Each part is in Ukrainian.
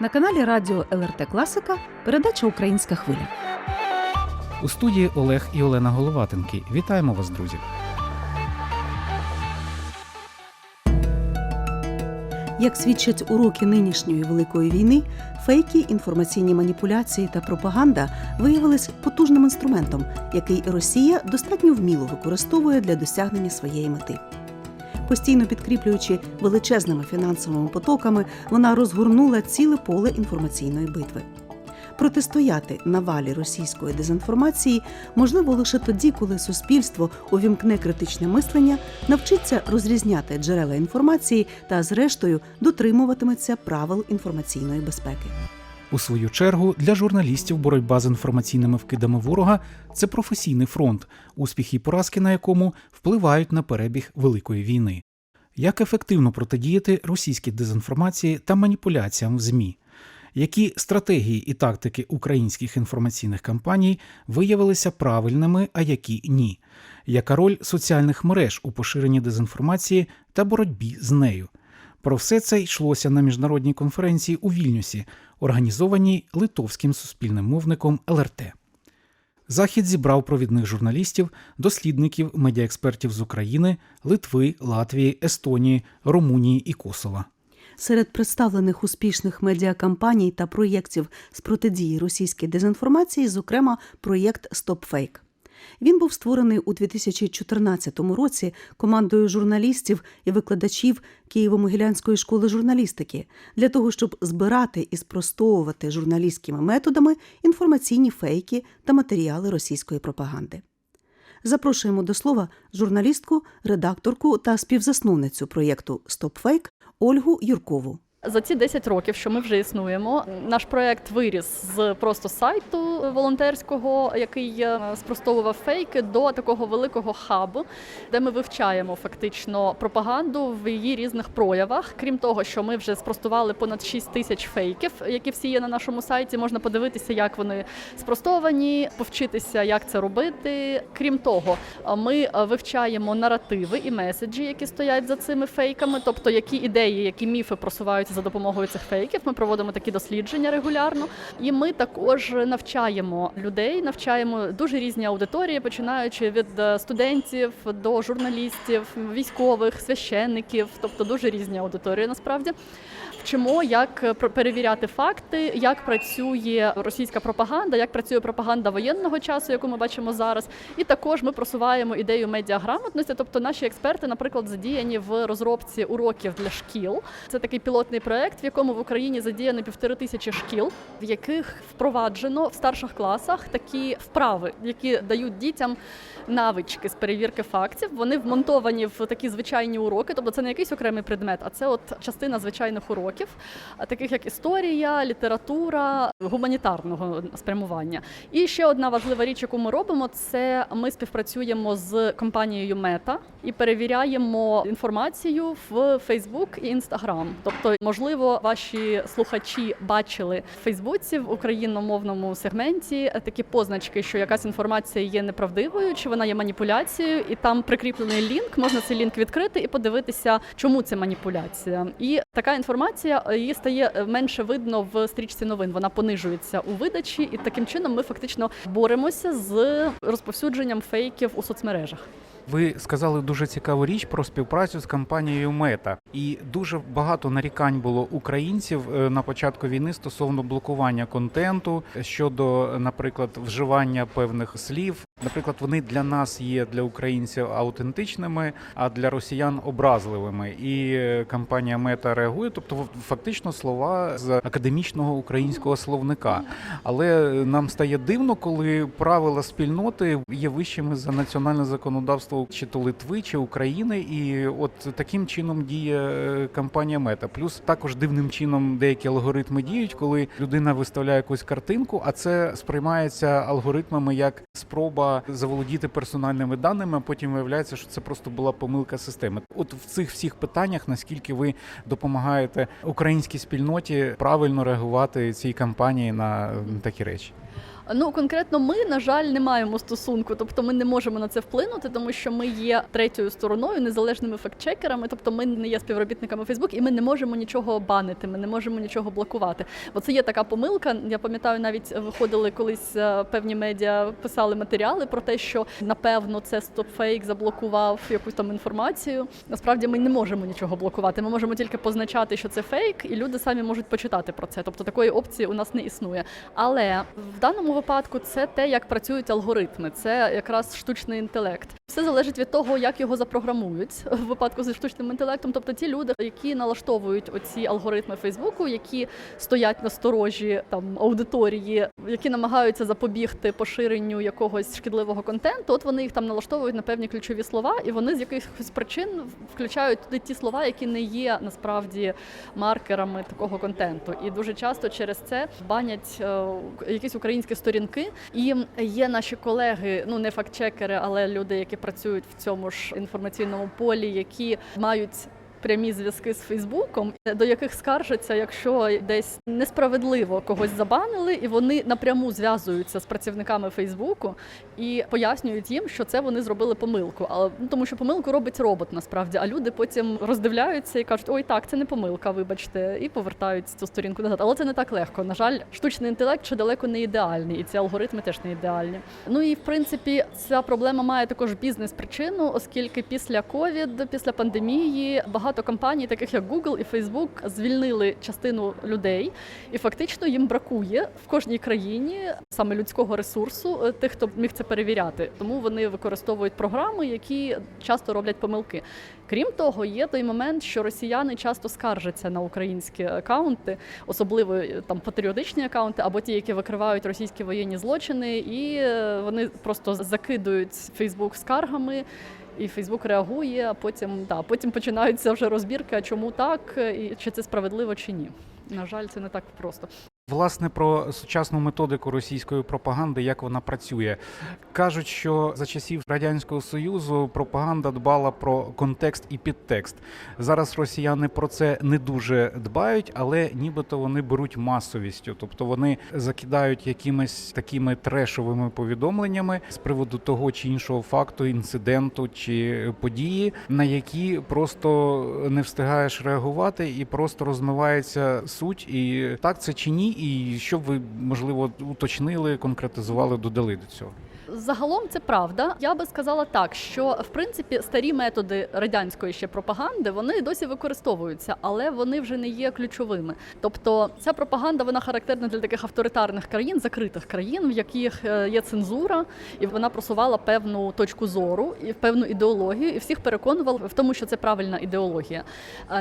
На каналі Радіо ЛРТ Класика передача Українська хвиля. У студії Олег і Олена Головатенки. Вітаємо вас, друзі. Як свідчать уроки нинішньої великої війни, фейки, інформаційні маніпуляції та пропаганда виявились потужним інструментом, який Росія достатньо вміло використовує для досягнення своєї мети. Постійно підкріплюючи величезними фінансовими потоками, вона розгорнула ціле поле інформаційної битви. Протистояти навалі російської дезінформації можливо лише тоді, коли суспільство увімкне критичне мислення, навчиться розрізняти джерела інформації та, зрештою, дотримуватиметься правил інформаційної безпеки. У свою чергу для журналістів боротьба з інформаційними вкидами ворога це професійний фронт, успіхи і поразки на якому впливають на перебіг великої війни. Як ефективно протидіяти російській дезінформації та маніпуляціям в ЗМІ? Які стратегії і тактики українських інформаційних кампаній виявилися правильними, а які ні? Яка роль соціальних мереж у поширенні дезінформації та боротьбі з нею? Про все це йшлося на міжнародній конференції у Вільнюсі, організованій литовським суспільним мовником ЛРТ. Захід зібрав провідних журналістів, дослідників, медіаекспертів з України, Литви, Латвії, Естонії, Румунії і Косова. Серед представлених успішних медіакампаній та проєктів з протидії російській дезінформації, зокрема, проєкт StopFake. Він був створений у 2014 році командою журналістів і викладачів Києво-Могилянської школи журналістики для того, щоб збирати і спростовувати журналістськими методами інформаційні фейки та матеріали російської пропаганди. Запрошуємо до слова журналістку, редакторку та співзасновницю проєкту StopFake Ольгу Юркову. За ці 10 років, що ми вже існуємо, наш проект виріс з просто сайту волонтерського, який е, спростовував фейки, до такого великого хабу, де ми вивчаємо фактично пропаганду в її різних проявах. Крім того, що ми вже спростували понад 6 тисяч фейків, які всі є на нашому сайті. Можна подивитися, як вони спростовані, повчитися, як це робити. Крім того, ми вивчаємо наративи і меседжі, які стоять за цими фейками, тобто які ідеї, які міфи просуваються за допомогою цих фейків. Ми проводимо такі дослідження регулярно, і ми також навчаємо людей, навчаємо дуже різні аудиторії, починаючи від е, студентів до журналістів, військових, священників, тобто дуже різні аудиторії насправді. Вчимо, як перевіряти факти, як працює російська пропаганда, як працює пропаганда воєнного часу, яку ми бачимо зараз. І також ми просуваємо ідею медіаграмотності. Тобто, наші експерти, наприклад, задіяні в розробці уроків для шкіл. Це такий пілотний проект, в якому в Україні задіяно півтори тисячі шкіл, в яких впроваджено в старших класах такі вправи, які дають дітям навички з перевірки фактів. Вони вмонтовані в такі звичайні уроки, тобто це не якийсь окремий предмет, а це от частина звичайних уроків, таких як історія, література, гуманітарного спрямування. І ще одна важлива річ, яку ми робимо, це ми співпрацюємо з компанією Мета і перевіряємо інформацію в Facebook і Instagram. Тобто, можливо, ваші слухачі бачили в Фейсбуці в україномовному сегменті такі позначки, що якась інформація є неправдивою, чи вона є маніпуляцією, і там прикріплений лінк. Можна цей лінк відкрити і подивитися, чому це маніпуляція. І така інформація її стає менше видно в стрічці новин. Вона понижується у видачі, і таким чином ми фактично боремося з розповсюдженням фейків у соцмережах. Ви сказали дуже цікаву річ про співпрацю з компанією Мета, і дуже багато нарікань було українців е, на початку війни стосовно блокування контенту щодо, наприклад, вживання певних слів. Наприклад, вони для нас є для українців аутентичними, а для росіян образливими. І е, компанія Мета реагує, тобто фактично слова з академічного українського словника. Але нам стає дивно, коли правила спільноти є вищими за національне законодавство чи то Литви, чи України, і от таким чином діє е, компанія Мета. Плюс також дивним чином деякі алгоритми діють, коли людина виставляє якусь картинку, а це сприймається алгоритмами як спроба заволодіти персональними даними. а Потім виявляється, що це просто була помилка системи. От в цих всіх питаннях, наскільки ви допомагаєте українській спільноті правильно реагувати цій кампанії на такі речі. Ну конкретно ми, на жаль, не маємо стосунку, тобто ми не можемо на це вплинути, тому що ми є третьою стороною, незалежними фактчекерами, тобто ми не є співробітниками Facebook, і ми не можемо нічого банити, ми не можемо нічого блокувати. Бо це є така помилка. Я пам'ятаю, навіть виходили колись е, певні медіа, писали матеріали про те, що напевно це стопфейк заблокував якусь там інформацію. Насправді ми не можемо нічого блокувати. Ми можемо тільки позначати, що це фейк, і люди самі можуть почитати про це. Тобто такої опції у нас не існує. Але в даному випадку це те, як працюють алгоритми, це якраз штучний інтелект. Все залежить від того, як його запрограмують в випадку зі штучним інтелектом. Тобто ті люди, які налаштовують оці алгоритми Фейсбуку, які стоять на сторожі там аудиторії, які намагаються запобігти поширенню якогось шкідливого контенту. От вони їх там налаштовують на певні ключові слова, і вони з якихось причин включають туди ті слова, які не є насправді маркерами такого контенту. І дуже часто через це банять е, якісь українські сторінки. І є наші колеги, ну не фактчекери, але люди, які працюють в цьому ж інформаційному полі, які мають. Прямі зв'язки з Фейсбуком, до яких скаржаться, якщо десь несправедливо когось забанили, і вони напряму зв'язуються з працівниками Фейсбуку і пояснюють їм, що це вони зробили помилку. Але ну тому, що помилку робить робот насправді, а люди потім роздивляються і кажуть, ой, так, це не помилка, вибачте, і повертають цю сторінку назад. Але це не так легко. На жаль, штучний інтелект ще далеко не ідеальний, і ці алгоритми теж не ідеальні. Ну і в принципі, ця проблема має також бізнес-причину, оскільки після ковід, після пандемії, багато компаній, таких як Google і Facebook, звільнили частину людей, і фактично їм бракує в кожній країні саме людського ресурсу, е, тих, хто міг це перевіряти. Тому вони використовують програми, які часто роблять помилки. Крім того, є той момент, що росіяни часто скаржаться на українські акаунти, особливо е, там патріотичні акаунти, або ті, які викривають російські воєнні злочини, і е, вони просто закидують Фейсбук скаргами. І Фейсбук реагує, а потім да, потім починаються вже розбірки, чому так, і чи це справедливо чи ні. На жаль, це не так просто. Власне, про сучасну методику російської пропаганди, як вона працює, кажуть, що за часів радянського союзу пропаганда дбала про контекст і підтекст. Зараз росіяни про це не дуже дбають, але нібито вони беруть масовістю, тобто вони закидають якимись такими трешовими повідомленнями з приводу того чи іншого факту, інциденту чи події, на які просто не встигаєш реагувати, і просто розмивається суть. І так це чи ні? І що ви можливо уточнили, конкретизували, додали до цього? Загалом це правда. Я би сказала так, що в принципі старі методи радянської ще пропаганди вони досі використовуються, але вони вже не є ключовими. Тобто ця пропаганда вона характерна для таких авторитарних країн, закритих країн, в яких е, є цензура, і вона просувала певну точку зору і певну ідеологію, і всіх переконувала в тому, що це правильна ідеологія.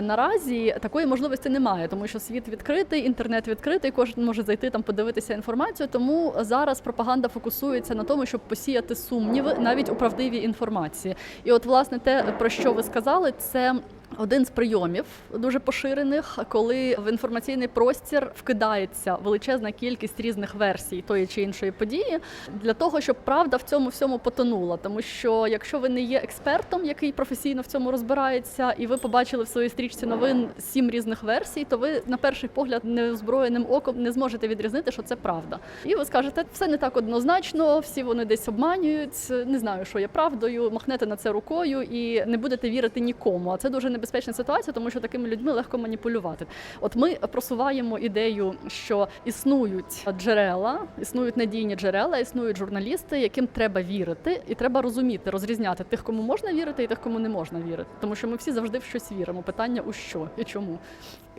Наразі такої можливості немає, тому що світ відкритий, інтернет відкритий, кожен може зайти там подивитися інформацію. Тому зараз пропаганда фокусується на тому, щоб посіяти сумніви навіть у правдивій інформації. І от, власне, те, про що ви сказали, це. Один з прийомів дуже поширених, коли в інформаційний простір вкидається величезна кількість різних версій тої чи іншої події, для того, щоб правда в цьому всьому потонула. Тому що якщо ви не є експертом, який професійно в цьому розбирається, і ви побачили в своїй стрічці новин сім різних версій, то ви на перший погляд неозброєним оком не зможете відрізнити, що це правда. І ви скажете, все не так однозначно, всі вони десь обманюють, не знаю, що є правдою, махнете на це рукою і не будете вірити нікому. А це дуже небезпечна ситуація, тому що такими людьми легко маніпулювати. От ми просуваємо ідею, що існують джерела, існують надійні джерела, існують журналісти, яким треба вірити, і треба розуміти, розрізняти тих, кому можна вірити, і тих, кому не можна вірити. Тому що ми всі завжди в щось віримо. Питання у що і чому.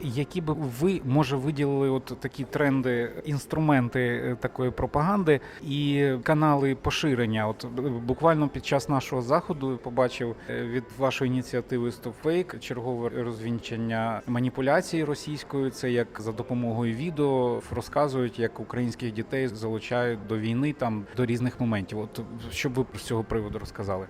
Які б ви може виділили от такі тренди, інструменти е, такої пропаганди і канали поширення? От е, буквально під час нашого заходу побачив е, від вашої ініціативи StopFake чергове розвінчення маніпуляції російською. Це як за допомогою відео розказують, як українських дітей залучають до війни там до різних моментів. От що ви з цього приводу розказали?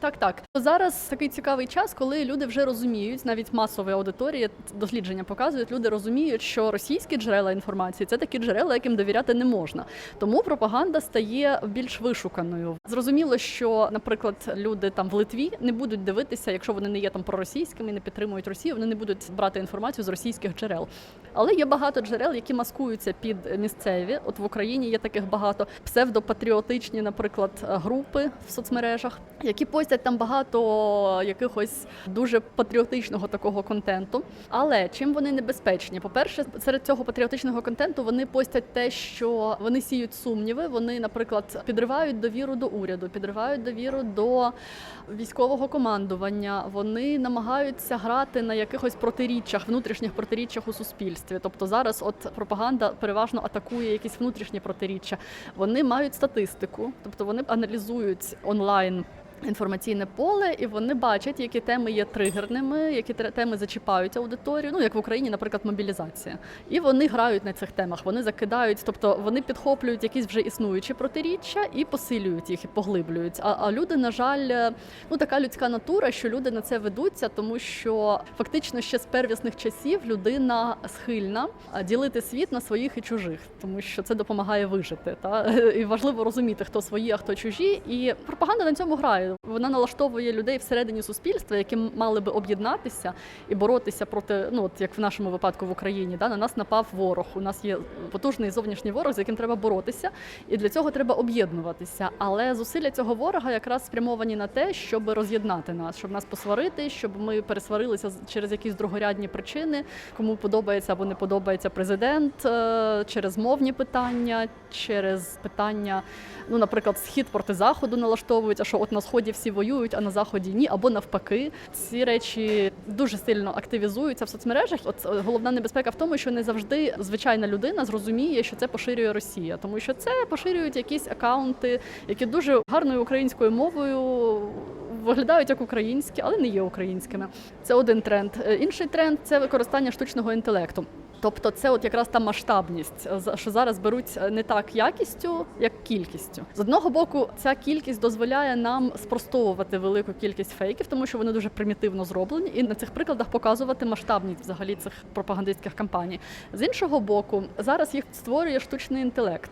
Так, так. Зараз такий цікавий час, коли люди вже розуміють, навіть масові аудиторії дослідження показують, люди розуміють, що російські джерела інформації це такі джерела, яким довіряти не можна. Тому пропаганда стає більш вишуканою. Зрозуміло, що, наприклад, люди там в Литві не будуть дивитися, якщо вони не є там проросійськими, не підтримують Росію, вони не будуть брати інформацію з російських джерел. Але є багато джерел, які маскуються під місцеві. От в Україні є таких багато псевдопатріотичні, наприклад, групи в соцмережах, які постять там багато якихось дуже патріотичного такого контенту. Але чим вони небезпечні? По-перше, серед цього патріотичного контенту вони постять те, що вони сіють сумніви. Вони, наприклад, підривають довіру до уряду, підривають довіру до військового командування. Вони намагаються грати на якихось протиріччях, внутрішніх протиріччях у суспільстві. Тобто зараз, от пропаганда переважно атакує якісь внутрішні протиріччя. Вони мають статистику, тобто вони аналізують онлайн. Інформаційне поле, і вони бачать, які теми є тригерними, які теми зачіпають аудиторію. Ну як в Україні, наприклад, мобілізація. І вони грають на цих темах. Вони закидають, тобто вони підхоплюють якісь вже існуючі протиріччя і посилюють їх і поглиблюють. А, а люди, на жаль, е, ну така людська натура, що люди на це ведуться, тому що фактично ще з первісних часів людина схильна ділити світ на своїх і чужих, тому що це допомагає вижити. Та і важливо розуміти, хто свої, а хто чужі. І пропаганда на цьому грає. Вона налаштовує людей всередині суспільства, які мали би об'єднатися і боротися проти, ну от як в нашому випадку в Україні, да на нас напав ворог. У нас є потужний зовнішній ворог, з яким треба боротися, і для цього треба об'єднуватися. Але зусилля цього ворога якраз спрямовані на те, щоб роз'єднати нас, щоб нас посварити, щоб ми пересварилися через якісь другорядні причини, кому подобається або не подобається президент, е, через мовні питання, через питання, ну, наприклад, схід проти заходу налаштовують, а що от на сході всі воюють, а на заході ні, або навпаки. Ці речі дуже сильно активізуються в соцмережах. От е, головна небезпека в тому, що не завжди звичайна людина зрозуміє, що це поширює Росія, тому що це поширюють якісь акаунти, які дуже гарною українською мовою виглядають як українські, але не є українськими. Це один тренд. Е, Інший тренд це використання штучного інтелекту. Тобто, це от якраз та масштабність, е, що зараз беруть е, не так якістю, як кількістю. З одного боку, ця кількість дозволяє нам спростовувати велику кількість фейків, тому що вони дуже примітивно зроблені, і на цих прикладах показувати масштабність взагалі цих пропагандистських кампаній. З іншого боку, зараз їх створює штучний інтелект.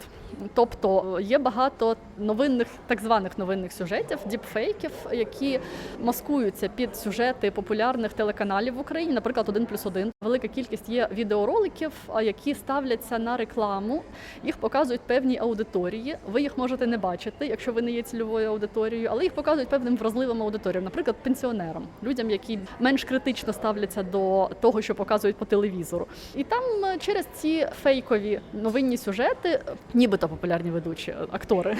Тобто є багато новинних, так званих новинних сюжетів, діпфейків, які маскуються під сюжети популярних телеканалів в Україні, наприклад, «1 плюс 1». Велика кількість є відеороликів, які ставляться на рекламу. Їх показують певній аудиторії. Ви їх можете не бачити, якщо ви не є цільовою аудиторією, але їх показують певним вразливим аудиторіям, наприклад, пенсіонерам, людям, які менш критично ставляться до того, що показують по телевізору. І там е, через ці фейкові новинні сюжети, е, нібито популярні ведучі е, актори,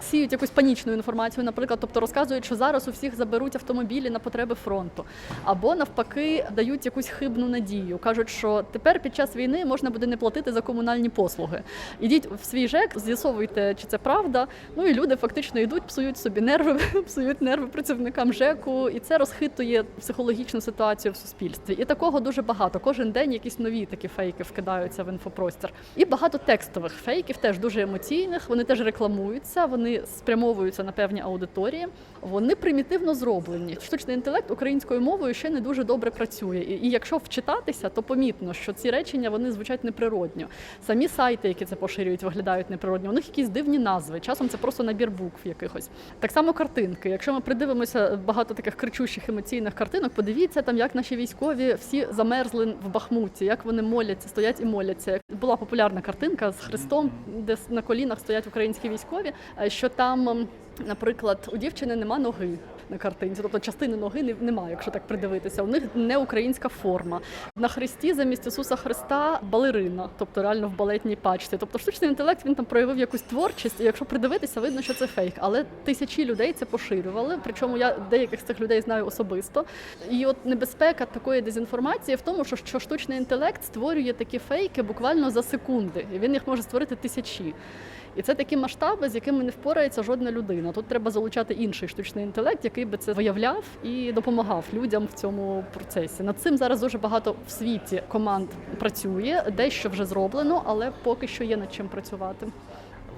сіють якусь панічну інформацію, наприклад, тобто розказують, що зараз у всіх заберуть автомобілі на потреби фронту, або навпаки дають якусь хибну надію. кажуть, що тепер під час війни можна буде не платити за комунальні послуги. Ідіть в свій ЖЕК, з'ясовуйте, чи це правда. Ну і люди фактично йдуть, псують собі нерви, псують нерви працівникам ЖЕКу, і це розхитує психологічну ситуацію в суспільстві. І такого дуже багато. Кожен день якісь нові такі фейки вкидаються в інфопростір. І багато текстових фейків, теж дуже емоційних. Вони теж рекламуються, вони спрямовуються на певні аудиторії. Вони примітивно зроблені. Штучний інтелект українською мовою ще не дуже добре працює. І якщо вчитатися, то помітно, що ці речення вони звучать неприродньо. Самі сайти, які це поширюють, виглядають неприродньо. У них якісь дивні назви. Часом це просто набір букв якихось. Так само картинки. Якщо ми придивимося багато таких кричущих емоційних картинок, подивіться там, як наші військові всі замерзли в Бахмуті, як вони моляться, стоять і моляться. Була популярна картинка з Христом, де на колінах стоять українські військові. е, Що там, ем, наприклад, у дівчини нема ноги на картинці, тобто частини ноги не- немає, якщо так придивитися. У них не українська форма. На хресті замість Ісуса Христа балерина, тобто реально в балетній пачці. Тобто штучний інтелект він там проявив якусь творчість, і якщо придивитися, видно, що це фейк. Але тисячі людей це поширювали. Причому я деяких з цих людей знаю особисто. І от небезпека такої дезінформації в тому, що, що штучний інтелект створює такі фейки буквально за секунди, і він їх може створити тисячі. І це такі масштаби, з якими не впорається жодна людина. Тут треба залучати інший штучний інтелект, який би це виявляв і допомагав людям в цьому процесі. Над цим зараз дуже багато в світі команд працює, дещо вже зроблено, але поки що є над чим працювати.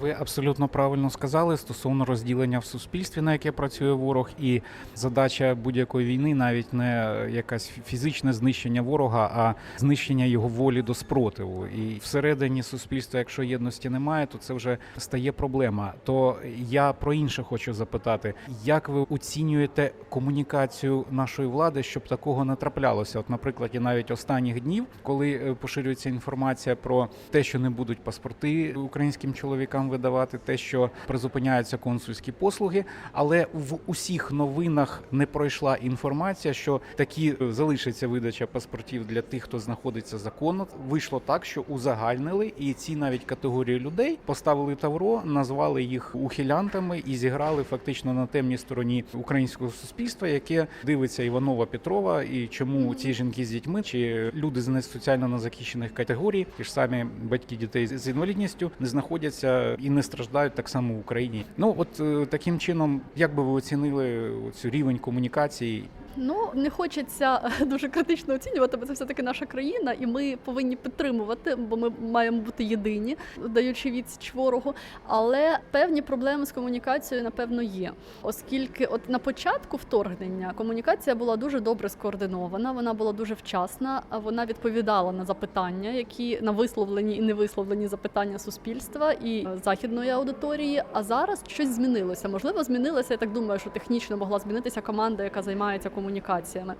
Ви абсолютно правильно сказали стосовно розділення в суспільстві, на яке працює ворог, і задача будь-якої війни навіть не якась фізичне знищення ворога, а знищення його волі до спротиву. І всередині суспільства, якщо єдності немає, то це вже стає проблема. То я про інше хочу запитати: як ви оцінюєте комунікацію нашої влади, щоб такого не траплялося? От, наприклад, і навіть останніх днів, коли е, поширюється інформація про те, що не будуть паспорти українським чоловікам видавати, те, що призупиняються консульські послуги, але в усіх новинах не пройшла інформація, що такі е, залишиться видача паспортів для тих, хто знаходиться законно. Вийшло так, що узагальнили, і ці навіть категорії людей поставили тавро, назвали їх ухилянтами і зіграли фактично на темній стороні українського суспільства, яке дивиться Іванова Петрова, і чому ці жінки з дітьми чи люди з не соціально незахищених категорій, ті ж самі батьки дітей з інвалідністю, не знаходяться і не страждають так само в Україні. Ну от е, таким чином, як би ви оцінили цю рівень комунікації? Ну не хочеться дуже критично оцінювати, бо це все таки наша країна, і ми повинні підтримувати, бо ми маємо бути єдині, даючи відсіч ворогу. Але певні проблеми з комунікацією напевно є, оскільки, от на початку вторгнення комунікація була дуже добре скоординована, вона була дуже вчасна. Вона відповідала на запитання, які на висловлені і невисловлені запитання суспільства і західної аудиторії. А зараз щось змінилося. Можливо, змінилося. Я так думаю, що технічно могла змінитися команда, яка займається комунікаціями.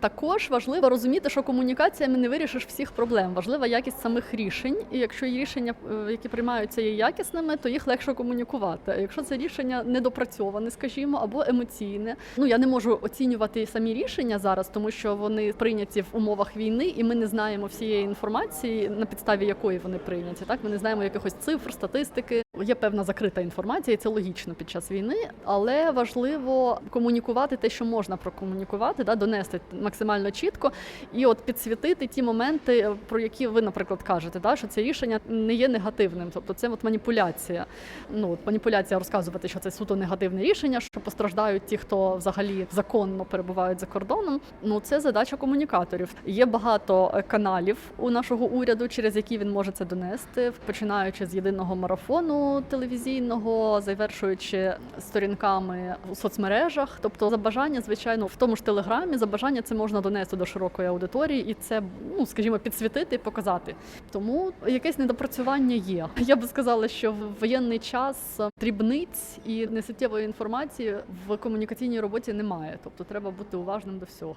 Також важливо розуміти, що комунікаціями не вирішиш всіх проблем. Важлива якість самих рішень. І якщо рішення, е, які приймаються, є якісними, то їх легше комунікувати. А якщо це рішення недопрацьоване, скажімо, або емоційне, ну я не можу оцінювати самі рішення зараз, тому що вони прийняті в умовах війни, і ми не знаємо всієї інформації, на підставі якої вони прийняті. Так, ми не знаємо якихось цифр, статистики. Є певна закрита інформація, і це логічно під час війни, але важливо комунікувати те, що можна прокомунікувати, да, донести максимально чітко і от підсвітити ті моменти, про які ви, наприклад, кажете, да, що це рішення не є негативним, тобто це от маніпуляція. Ну от маніпуляція розказувати, що це суто негативне рішення, що постраждають ті, хто взагалі законно перебувають за кордоном. Ну це задача комунікаторів. Є багато е, каналів у нашого уряду, через які він може це донести, починаючи з єдиного марафону телевізійного, завершуючи сторінками у соцмережах. Тобто, за бажання, звичайно, в тому ж телеграмі, за бажання це можна донести до широкої аудиторії, і це, ну скажімо, підсвітити показати. Тому якесь недопрацювання є. Я би сказала, що в воєнний час дрібниць і несуттєвої інформації в комунікаційній роботі немає. Тобто, треба бути уважним до всього.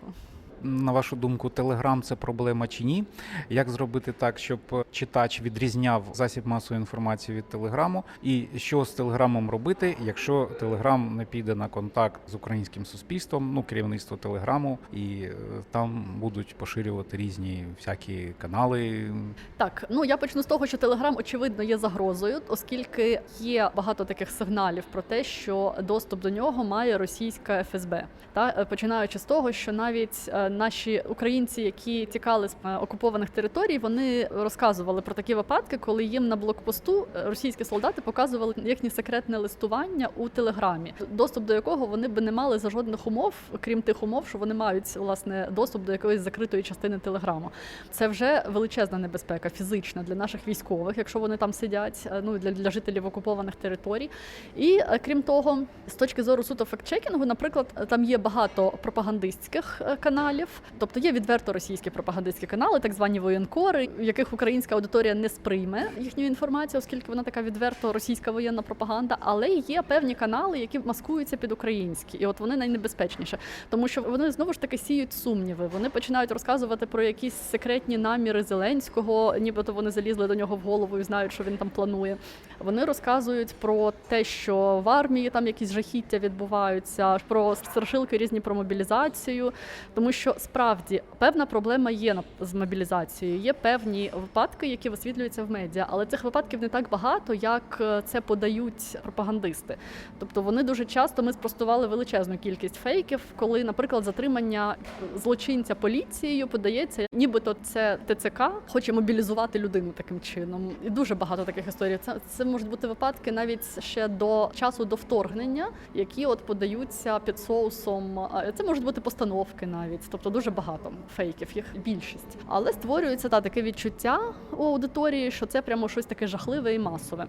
На вашу думку, Телеграм це проблема чи ні? Як зробити так, щоб читач відрізняв засіб масової інформації від Телеграму? І що з Телеграмом робити, якщо Телеграм не піде на контакт з українським суспільством, ну керівництво Телеграму, і е, там будуть поширювати різні всякі канали? Так, ну я почну з того, що Телеграм очевидно є загрозою, оскільки є багато таких сигналів про те, що доступ до нього має російська ФСБ. Та е, починаючи з того, що навіть е, наші українці, які тікали з е, окупованих територій, вони розказували про такі випадки, коли їм на блокпосту е, російські солдати показували їхнє секретне листування у телеграмі, доступ до якого вони би не мали за жодних умов, крім тих умов, що вони мають власне доступ до якоїсь закритої частини телеграму. Це вже величезна небезпека фізична для наших військових, якщо вони там сидять, е, ну для, для жителів окупованих територій. І крім того, з точки зору суто фактчекінгу, наприклад, там є багато пропагандистських е, каналів, тобто є відверто російські пропагандистські канали, так звані воєнкори, яких українська аудиторія не сприйме їхню інформацію, оскільки вона така відверто російська воєнна пропаганда. Але є певні канали, які маскуються під українські, і от вони найнебезпечніше, тому що вони знову ж таки сіють сумніви. Вони починають розказувати про якісь секретні наміри Зеленського, нібито вони залізли до нього в голову і знають, що він там планує. Вони розказують про те, що в армії там якісь жахіття відбуваються, про страшилки різні про мобілізацію, тому що справді певна проблема є з мобілізацією. Є певні випадки, які висвітлюються в медіа, але цих випадків не так багато, як е, це подають пропагандисти. Тобто вони дуже часто ми спростували величезну кількість фейків, коли, наприклад, затримання злочинця поліцією подається, нібито це ТЦК хоче мобілізувати людину таким чином. І дуже багато таких історій. Це, це можуть бути випадки навіть ще до часу до вторгнення, які от подаються під соусом. Це можуть бути постановки навіть, тобто дуже багато фейків, їх більшість. Але створюється та таке відчуття у аудиторії, що це прямо щось таке жахливе і масове.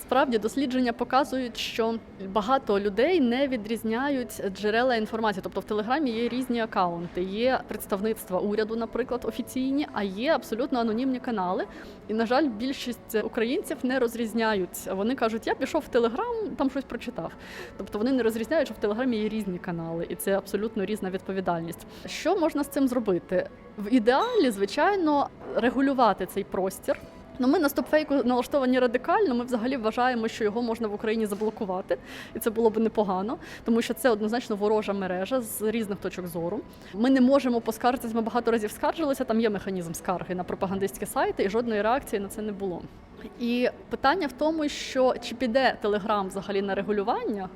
Справді дослідження показують, що багато людей не відрізняють джерела інформації. Тобто в Телеграмі є різні акаунти, є представництва уряду, наприклад, офіційні, а є абсолютно анонімні канали. І, на жаль, більшість українців не розрізняють. Вони кажуть, я пішов в Телеграм, там щось прочитав. Тобто вони не розрізняють, що в Телеграмі є різні канали, і це абсолютно різна відповідальність. Що можна з цим зробити? В ідеалі, звичайно, регулювати цей простір. Ну, ми на стопфейку налаштовані радикально. Ми взагалі вважаємо, що його можна в Україні заблокувати, і це було б непогано, тому що це однозначно ворожа мережа з різних точок зору. Ми не можемо поскаржитися. Ми багато разів скаржилися. Там є механізм скарги на пропагандистські сайти, і жодної реакції на це не було. І питання в тому, що чи піде Телеграм взагалі на регулювання.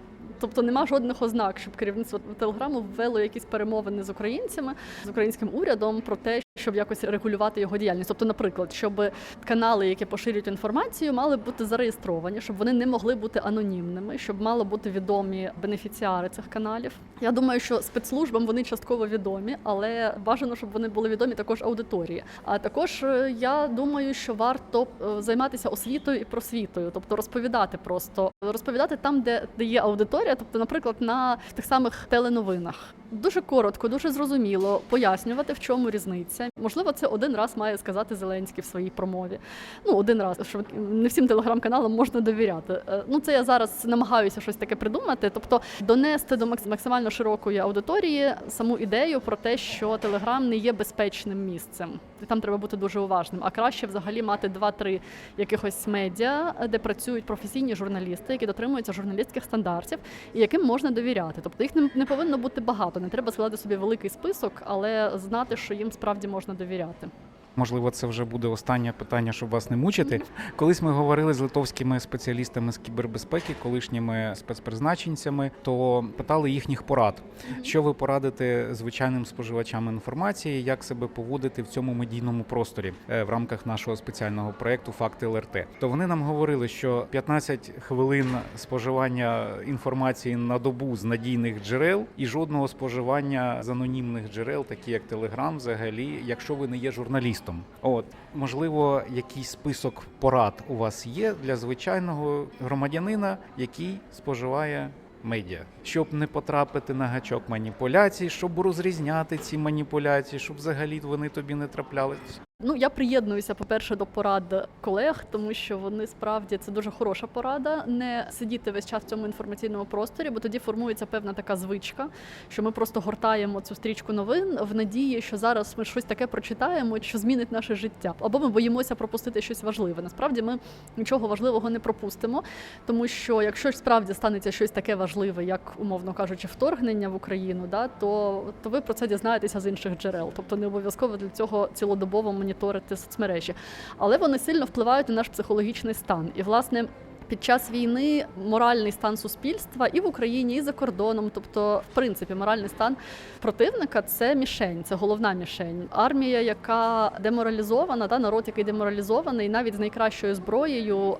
Тобто нема жодних ознак, щоб керівництво телеграму ввело якісь перемовини з українцями, з українським урядом про те, щоб якось регулювати його діяльність. Тобто, наприклад, щоб канали, які поширюють інформацію, мали бути зареєстровані, щоб вони не могли бути анонімними, щоб мало бути відомі бенефіціари цих каналів. Я думаю, що спецслужбам вони частково відомі, але бажано, щоб вони були відомі також аудиторії. А також е, я думаю, що варто е, займатися освітою і просвітою, тобто розповідати просто розповідати там, де, де є аудиторія, тобто, наприклад, на тих самих теленовинах. Дуже коротко, дуже зрозуміло пояснювати, в чому різниця. Можливо, це один раз має сказати Зеленський в своїй промові. Ну, один раз, що не всім телеграм-каналам можна довіряти. Е, Ну, це я зараз намагаюся щось таке придумати. Тобто донести до макс- максимально широкої аудиторії саму ідею про те, що Телеграм не є безпечним місцем. Там треба бути дуже уважним. А краще взагалі мати два-три якихось медіа, де працюють професійні журналісти, які дотримуються журналістських стандартів і яким можна довіряти. Тобто їх не повинно бути багато. Не треба складати собі великий список, але знати, що їм справді можна довіряти. Можливо, це вже буде останнє питання, щоб вас не мучити. Колись ми говорили з литовськими спеціалістами з кібербезпеки, колишніми спецпризначенцями, то питали їхніх порад. Що ви порадите звичайним споживачам інформації, як себе поводити в цьому медійному просторі е, в рамках нашого спеціального проекту Факти ЛРТ? То вони нам говорили, що 15 хвилин споживання інформації на добу з надійних джерел і жодного споживання з анонімних джерел, такі як Телеграм, взагалі, якщо ви не є журналістом. От можливо, якийсь список порад у вас є для звичайного громадянина, який споживає медіа, щоб не потрапити на гачок маніпуляцій, щоб розрізняти ці маніпуляції, щоб взагалі вони тобі не траплялись. Ну, я приєднуюся, по-перше, до порад колег, тому що вони справді це дуже хороша порада. Не сидіти весь час в цьому інформаційному просторі, бо тоді формується певна така звичка, що ми просто гортаємо цю стрічку новин в надії, що зараз ми щось таке прочитаємо, що змінить наше життя. Або ми боїмося пропустити щось важливе. Насправді ми нічого важливого не пропустимо, тому що якщо справді станеться щось таке важливе, як умовно кажучи, вторгнення в Україну, да, то, то ви про це дізнаєтеся з інших джерел. Тобто не обов'язково для цього цілодобово моніторити соцмережі, але вони сильно впливають на наш психологічний стан. І власне. Під час війни моральний стан суспільства і в Україні, і за кордоном, тобто, в принципі, моральний стан противника це мішень, це головна мішень. Армія, яка деморалізована, та народ, який деморалізований, навіть з найкращою зброєю,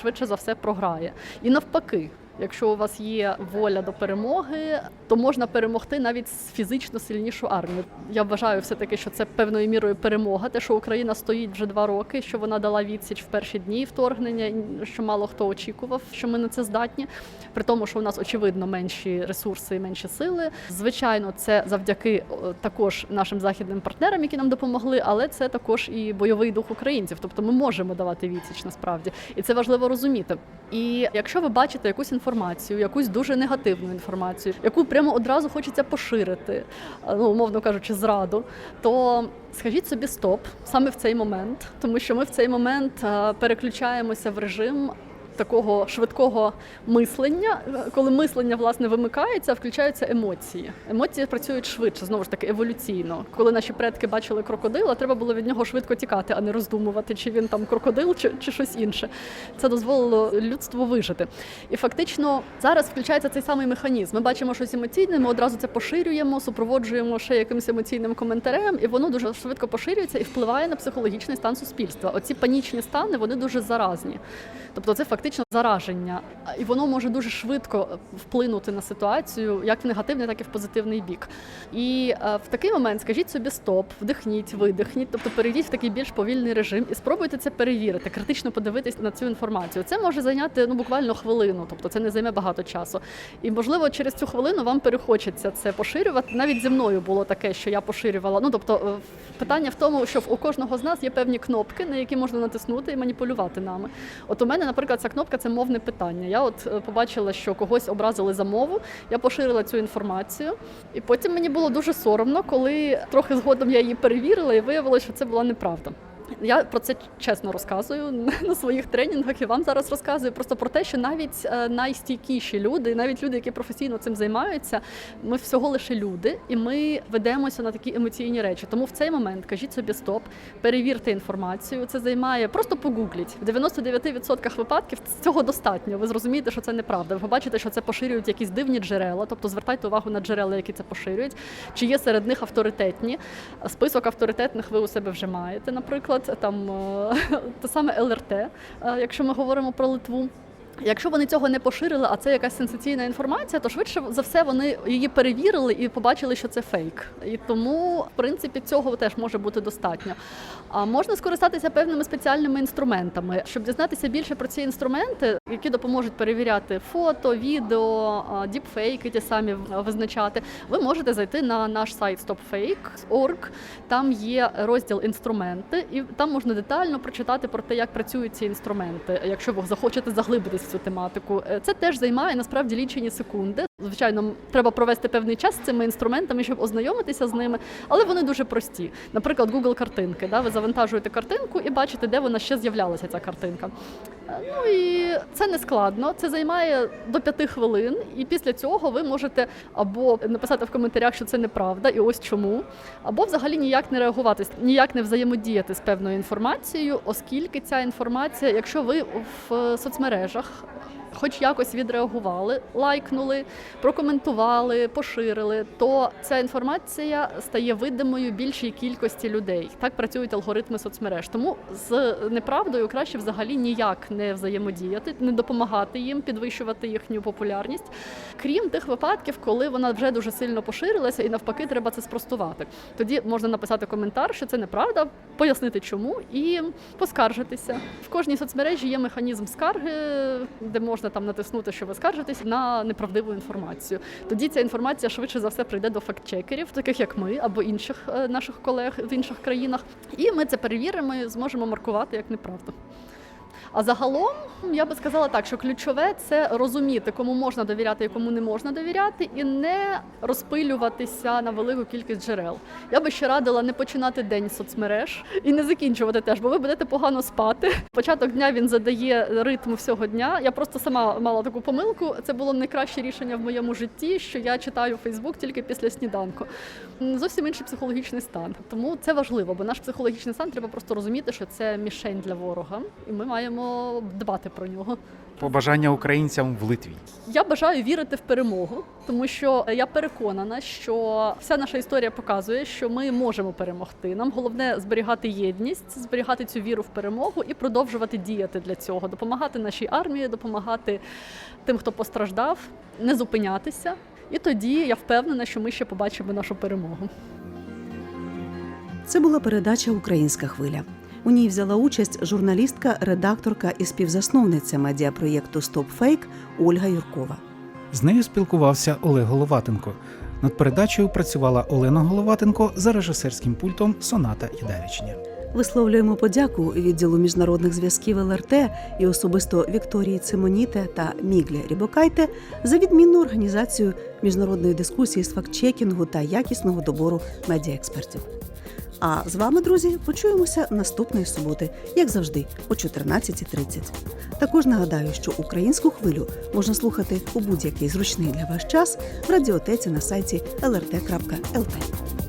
швидше за все програє. І навпаки. Якщо у вас є воля до перемоги, то можна перемогти навіть фізично сильнішу армію. Я вважаю все таки, що це певною мірою перемога. Те, що Україна стоїть вже два роки, що вона дала відсіч в перші дні вторгнення, що мало хто очікував, що ми на це здатні. При тому, що у нас очевидно менші ресурси і менші сили. Звичайно, це завдяки також нашим західним партнерам, які нам допомогли, але це також і бойовий дух українців. Тобто ми можемо давати відсіч насправді, і це важливо розуміти. І якщо ви бачите якусь інформацію, якусь дуже негативну інформацію, яку прямо одразу хочеться поширити, ну умовно кажучи, зраду, то скажіть собі стоп саме в цей момент, тому що ми в цей момент е, переключаємося в режим. Такого швидкого мислення, коли мислення власне вимикається, включаються емоції. Емоції працюють швидше, знову ж таки, еволюційно. Коли наші предки бачили крокодила, треба було від нього швидко тікати, а не роздумувати, чи він там крокодил, чи, чи щось інше. Це дозволило людству вижити. І фактично зараз включається цей самий механізм. Ми бачимо щось емоційне, ми одразу це поширюємо, супроводжуємо ще якимось емоційним коментарем, і воно дуже швидко поширюється і впливає на психологічний стан суспільства. Оці панічні стани вони дуже заразні. Тобто, це фактично фактично зараження, і воно може дуже швидко вплинути на ситуацію, як в негативний, так і в позитивний бік. І е, в такий момент скажіть собі стоп, вдихніть, видихніть, тобто перейдіть в такий більш повільний режим і спробуйте це перевірити, критично подивитись на цю інформацію. Це може зайняти ну буквально хвилину, тобто це не займе багато часу. І можливо, через цю хвилину вам перехочеться це поширювати. Навіть зі мною було таке, що я поширювала. Ну тобто, е, питання в тому, що у кожного з нас є певні кнопки, на які можна натиснути і маніпулювати нами. От у мене, наприклад, ця кнопка це мовне питання. Я от е, побачила, що когось образили за мову. Я поширила цю інформацію, і потім мені було дуже соромно, коли трохи згодом я її перевірила і виявилося, що це була неправда. Я про це чесно розказую на своїх тренінгах і вам зараз розказую просто про те, що навіть е, найстійкіші люди, навіть люди, які професійно цим займаються, ми всього лише люди, і ми ведемося на такі емоційні речі. Тому в цей момент кажіть собі стоп, перевірте інформацію. Це займає просто погугліть. В 99% випадків цього достатньо. Ви зрозумієте, що це неправда. Ви побачите, що це поширюють якісь дивні джерела, тобто звертайте увагу на джерела, які це поширюють. Чи є серед них авторитетні? Список авторитетних ви у себе вже маєте, наприклад, там е, те саме ЛРТ, е, якщо ми говоримо про Литву. Якщо вони цього не поширили, а це якась сенсаційна інформація, то швидше за все вони її перевірили і побачили, що це фейк. І тому, в принципі, цього теж може бути достатньо. А можна скористатися певними спеціальними інструментами, щоб дізнатися більше про ці інструменти, які допоможуть перевіряти фото, відео, діпфейки, ті самі визначати. Ви можете зайти на наш сайт stopfake.org, Там є розділ інструменти, і там можна детально прочитати про те, як працюють ці інструменти, якщо ви захочете заглибитись в цю тематику. Е, Це теж займає насправді лічені секунди. Звичайно, треба провести певний час з цими інструментами, щоб ознайомитися з ними, але вони дуже прості. Наприклад, Google картинки. Да? Ви завантажуєте картинку і бачите, де вона ще з'являлася ця картинка. Е, Ну і це не складно. Це займає до п'яти хвилин, і після цього ви можете або написати в коментарях, що це неправда, і ось чому, або взагалі ніяк не реагувати, ніяк не взаємодіяти з певною інформацією, оскільки ця інформація, якщо ви в соцмережах. Хоч якось відреагували, лайкнули, прокоментували, поширили, то ця інформація стає видимою більшій кількості людей. Так працюють алгоритми соцмереж. Тому з неправдою краще взагалі ніяк не взаємодіяти, не допомагати їм підвищувати їхню популярність, крім тих випадків, коли вона вже дуже сильно поширилася, і навпаки, треба це спростувати. Тоді можна написати коментар, що це неправда, пояснити чому і поскаржитися. В кожній соцмережі є механізм скарги, де можна там натиснути, що ви скаржитесь на неправдиву інформацію. Тоді ця інформація швидше за все прийде до фактчекерів, таких як ми або інших е, наших колег в інших країнах. І ми це перевіримо і зможемо маркувати як неправду. А загалом я би сказала так, що ключове це розуміти, кому можна довіряти і кому не можна довіряти, і не розпилюватися на велику кількість джерел. Я би ще радила не починати день соцмереж і не закінчувати теж, бо ви будете погано спати. Початок дня він задає ритм всього дня. Я просто сама мала таку помилку. Це було найкраще рішення в моєму житті, що я читаю Фейсбук тільки після сніданку. Зовсім інший психологічний стан. Тому це важливо, бо наш психологічний стан треба просто розуміти, що це мішень для ворога, і ми маємо дбати про нього. Побажання українцям в Литві. Я бажаю вірити в перемогу, тому що я переконана, що вся наша історія показує, що ми можемо перемогти. Нам головне зберігати єдність, зберігати цю віру в перемогу і продовжувати діяти для цього, допомагати нашій армії, допомагати тим, хто постраждав, не зупинятися. І тоді я впевнена, що ми ще побачимо нашу перемогу. Це була передача Українська хвиля. У ній взяла участь журналістка, редакторка і співзасновниця медіапроєкту «Стопфейк» Ольга Юркова. З нею спілкувався Олег Головатенко. Над передачею працювала Олена Головатенко за режисерським пультом Соната Ядевичня. Висловлюємо подяку відділу міжнародних зв'язків ЛРТ і особисто Вікторії Цимоніте та Міглі Рібокайте за відмінну організацію міжнародної дискусії з фактчекінгу та якісного добору медіаекспертів. А з вами, друзі, почуємося наступної суботи, як завжди, о 14.30. Також нагадаю, що українську хвилю можна слухати у будь-який зручний для вас час в радіотеці на сайті lrt.lt.